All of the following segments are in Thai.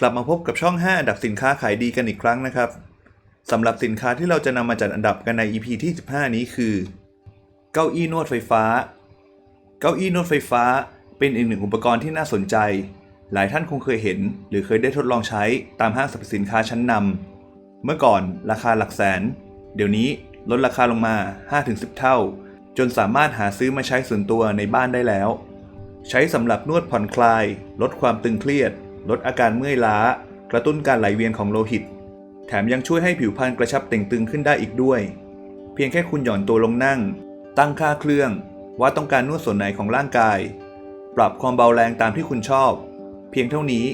กลับมาพบกับช่อง 5 อันดับสินค้าขายดีกันอีกครั้งนะครับสำหรับสินค้าที่เราจะนำมาจัดอันดับกันใน EP ที่ 15 นี้คือ เก้าอี้นวดไฟฟ้า เก้าอี้นวดไฟฟ้า เป็นอีกหนึ่งอุปกรณ์ที่น่าสนใจ หลายท่านคงเคยเห็น หรือเคยได้ทดลองใช้ตามห้างสรรพสินค้าชั้นนำเมื่อก่อนราคาหลักแสน เดี๋ยวนี้ลดราคาลงมา 5-10 เท่า จนสามารถหาซื้อมาใช้ส่วนตัวในบ้านได้แล้ว ใช้สำหรับนวดผ่อนคลาย ลดความตึงเครียด ลดอาการเมื่อยล้า กระตุ้นการไหลเวียนของโลหิต แถมยังช่วยให้ผิวพรรณกระชับเต่งตึงขึ้นได้อีกด้วย เพียงแค่คุณหย่อนตัวลงนั่ง ตั้งค่าเครื่อง ว่าต้องการนวดส่วนไหนของร่างกาย ปรับความเบาแรงตามที่คุณชอบ เพียงเท่านี้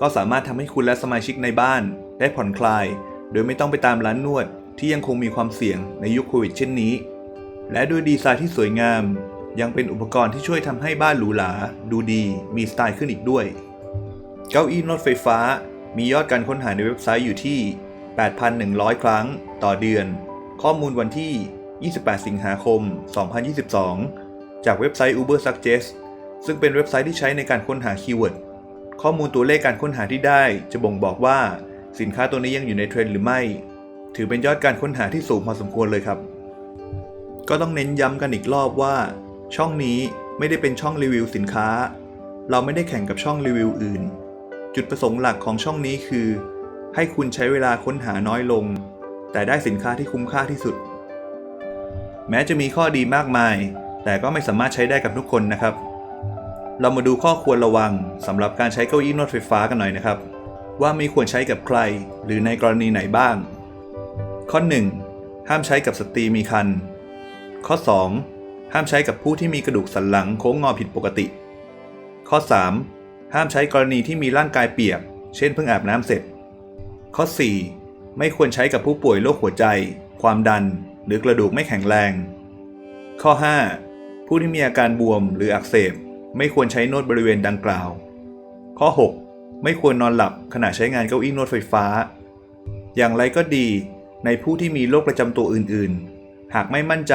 ก็สามารถทำให้คุณและสมาชิกในบ้านได้ผ่อนคลาย โดยไม่ต้องไปตามร้านนวดที่ยังคงมีความเสี่ยงในยุคโควิดเช่นนี้ และด้วยดีไซน์ที่สวยงาม ยังเป็นอุปกรณ์ที่ช่วยทำให้บ้านหรูหราดูดีมีสไตล์ขึ้นอีกด้วย เก้าอี้นวดไฟฟ้า มียอดการค้นหาในเว็บไซต์อยู่ที่ 8,100 ครั้งต่อเดือน ข้อมูลวันที่ 28 สิงหาคม 2022 จากเว็บไซต์ Uber Suggest ซึ่งเป็นเว็บไซต์ที่ใช้ในการค้นหาคีย์เวิร์ด ข้อมูลตัวเลขการค้นหาที่ได้จะบ่งบอกว่าสินค้าตัวนี้ยังอยู่ในเทรนด์หรือไม่ ถือเป็นยอดการค้นหาที่สูงพอสมควรเลยครับ ก็ต้องเน้นย้ำกันอีกรอบว่า ช่องนี้ไม่ได้เป็นช่องรีวิวสินค้า เราไม่ได้แข่งกับช่องรีวิวอื่น จุดประสงค์หลักของช่องนี้คือ ให้คุณใช้เวลาค้นหาน้อยลง แต่ได้สินค้าที่คุ้มค่าที่สุด แม้จะมีข้อดีมากมาย แต่ก็ไม่สามารถใช้ได้กับทุกคนนะครับ เรามาดูข้อควรระวังสำหรับการใช้เก้าอี้นวดไฟฟ้ากันหน่อยนะครับ ว่ามีควรใช้กับใคร หรือในกรณีไหนบ้าง ข้อ 1. ห้ามใช้กับสตรีมีครรภ์ข้อ 2. ห้ามใช้กับผู้ที่มีกระดูกสันหลังโค้งงอผิดปกติ ข้อ 3. ห้ามใช้กรณีที่มีร่างกายเปียก เช่นเพิ่งอาบน้ำเสร็จ ข้อ 4. ไม่ควรใช้กับผู้ป่วยโรคหัวใจ ความดัน หรือกระดูกไม่แข็งแรง ข้อ 5. ผู้ที่มีอาการบวมหรืออักเสบ ไม่ควรใช้นวดบริเวณดังกล่าว ข้อ 6. ไม่ควรนอนหลับขณะใช้งานเก้าอี้นวดไฟฟ้า อย่างไรก็ดี ในผู้ที่มีโรคประจำตัวอื่น ๆ หากไม่มั่นใจ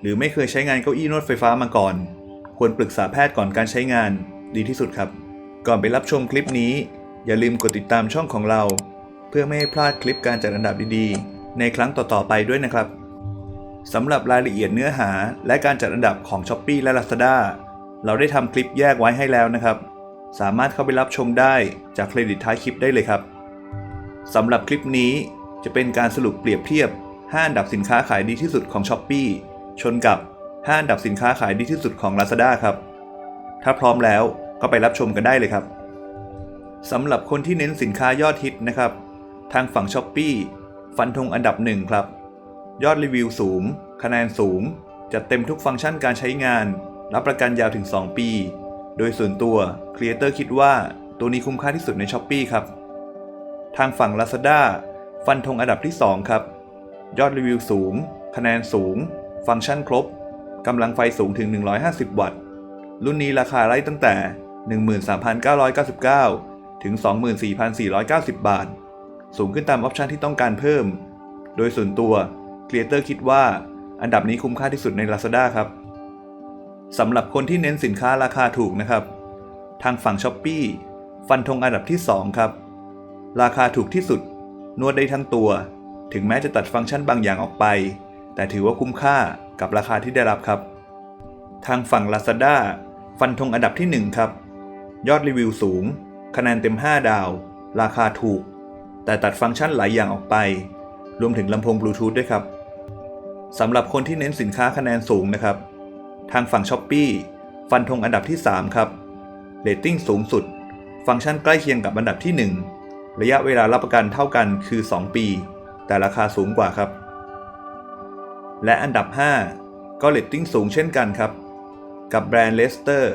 หรือไม่เคยใช้งานเก้าอี้นวดไฟฟ้ามาก่อน ควรปรึกษาแพทย์ก่อนการใช้งานดีที่สุดครับ ก่อนไปรับชมคลิปนี้ อย่าลืมกดติดตามช่องของเรา เพื่อไม่ให้พลาดคลิปการจัดอันดับดีๆ ในครั้งต่อๆไปด้วยนะครับสำหรับรายละเอียดเนื้อหาและการจัดอันดับของ s h อ p e e และ Lazada เราได้ทำคลิปแยกไว้ให้แล้วนะครับ สามารถเข้าไปรับชมได้จากเครดิตท้ายคลิปได้เลยครับสำหรับคลิปนี้จะเป็นการสรุปเปรียบเทียบ 5 อันดับสินค้าขายดีที่สุดของ s h อ p e e ชนกับ 5 อันดับสินค้าขายดีที่สุดของ Lazada ครับ ถ้าพร้อมแล้ว ก็ไปรับชมกันได้เลยครับสำหรับคนที่เน้นสินค้ายอดฮิตนะครับ ทางฝั่ง s h อ p e e ฟันธงอันดับหนึ่งครับ ยอดรีวิวสูง คะแนนสูง จัดเต็มทุกฟังก์ชันการใช้งาน รับประกันยาวถึง 2 ปี โดยส่วนตัว Creator คิดว่าตัวนี้คุ้มค่าที่สุดใน s h อ p e e ครับ ทางฝั่ง Lazada ฟันธงอันดับที่ 2 ครับ ยอดรีวิวสูง คะแนนสูง ฟังก์ชันครบ กำลังไฟสูงถึง 150 วัตต์ รุ่นนี้ราคาไล่ตั้งแต่ 13,999 ถึง 24,490 บาท สูงขึ้นตามออปชันที่ต้องการเพิ่ม โดยส่วนตัว Creator คิดว่าอันดับนี้คุ้มค่าที่สุดใน Lazada ครับสำหรับคนที่เน้นสินค้าราคาถูกนะครับ ทางฝั่ง s h อ p e e ฟันธงอันดับที่ 2 ครับ ราคาถูกที่สุด นวดได้ทั้งตัว ถึงแม้จะตัดฟังก์ชันบางอย่างออกไป แต่ถือว่าคุ้มค่ากับราคาที่ได้รับครับ ทางฝั่ง Lazada ฟันธงอันดับที่ 1 ครับ ยอดรีวิวสูง คะแนนเต็ม 5 ดาว ราคาถูก แต่ตัดฟังก์ชันหลายอย่างออกไป รวมถึงลำโพงบลูทูธด้วยครับสำหรับคนที่เน้นสินค้าคะแนนสูงนะครับ ทางฝั่ง s h อ p e e ฟันธงอันดับที่ 3 ครับเรตติ้งสูงสุด ฟังก์ชันใกล้เคียงกับอันดับที่ 1 ระยะเวลารับประกันเท่ากันคือ 2 ปี แต่ราคาสูงกว่าครับ และอันดับ 5 ก็เรตติ้งสูงเช่นกันครับ กับแบรนด์เลสเตอร์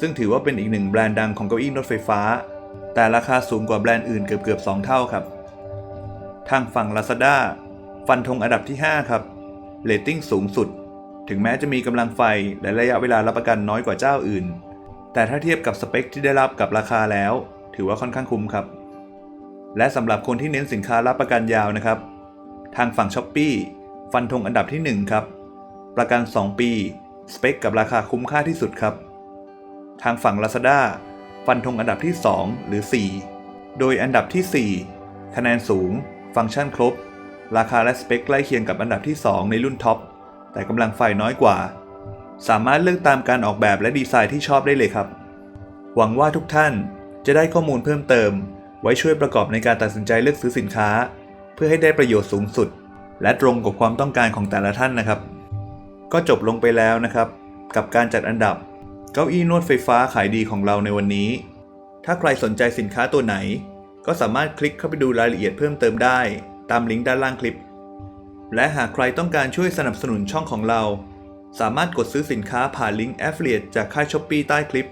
ซึ่งถือว่าเป็นอีกหนึ่งแบรนด์ดังของเก้าอี้รถไฟฟ้า แต่ราคาสูงกว่าแบรนด์อื่นเกือบเกือบ2เท่าครับ ทางฝั่ง Lazada ฟันธงอันดับที่ 5 ครับเรตติ้งสูงสุด ถึงแม้จะมีกำลังไฟและระยะเวลารับประกันน้อยกว่าเจ้าอื่น แต่ถ้าเทียบกับสเปคที่ได้รับกับราคาแล้ว ถือว่าค่อนข้างคุ้มครับ และสำหรับคนที่เน้นสินค้ารับประกันยาวนะครับ ทางฝั่ง s h อ p e e ฟันธงอันดับที่ 1 ครับ ประกัน 2 ปี สเปคกับราคาคุ้มค่าที่สุดครับ ทางฝั่ง Lazada ฟันธงอันดับที่ 2 หรือ 4 โดยอันดับที่ 4 คะแนนสูง ฟังก์ชันครบ ราคาและสเปคใกล้เคียงกับอันดับที่ 2 ในรุ่นท็อป แต่กำลังไฟน้อยกว่า สามารถเลือกตามการออกแบบและดีไซน์ที่ชอบได้เลยครับ หวังว่าทุกท่านจะได้ข้อมูลเพิ่มเติม ไว้ช่วยประกอบในการตัดสินใจเลือกซื้อสินค้า เพื่อให้ได้ประโยชน์สูงสุด และตรงกับความต้องการของแต่ละท่านนะครับ ก็จบลงไปแล้วนะครับ กับการจัดอันดับ เก้าอี้นวดไฟฟ้าขายดีของเราในวันนี้ ถ้าใครสนใจสินค้าตัวไหน ก็สามารถคลิกเข้าไปดูรายละเอียดเพิ่มเติมได้ ตามลิงก์ด้านล่างคลิป และหากใครต้องการช่วยสนับสนุนช่องของเรา สามารถกดซื้อสินค้าผ่านลิงก์ Affiliate จากค่ายช้อปปีใต้คลิป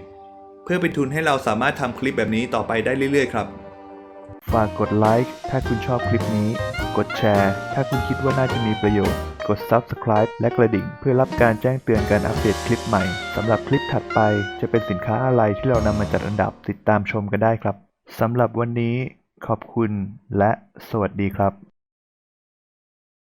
เพื่อเป็นทุนให้เราสามารถทำคลิปแบบนี้ต่อไปได้เรื่อยๆ ครับฝากกดไลค์ถ้าคุณชอบคลิปนี้ กดแชร์ ถ้าคุณคิดว่าน่าจะมีประโยชน์ กด Subscribe และกระดิ่ง เพื่อรับการแจ้งเตือนการอัปเดตคลิปใหม่สำหรับคลิปถัดไปจะเป็นสินค้าอะไรที่เรานำมาจัดอันดับติดตามชมกันได้ครับสำหรับวันนี้ขอบคุณและสวัสดีครับ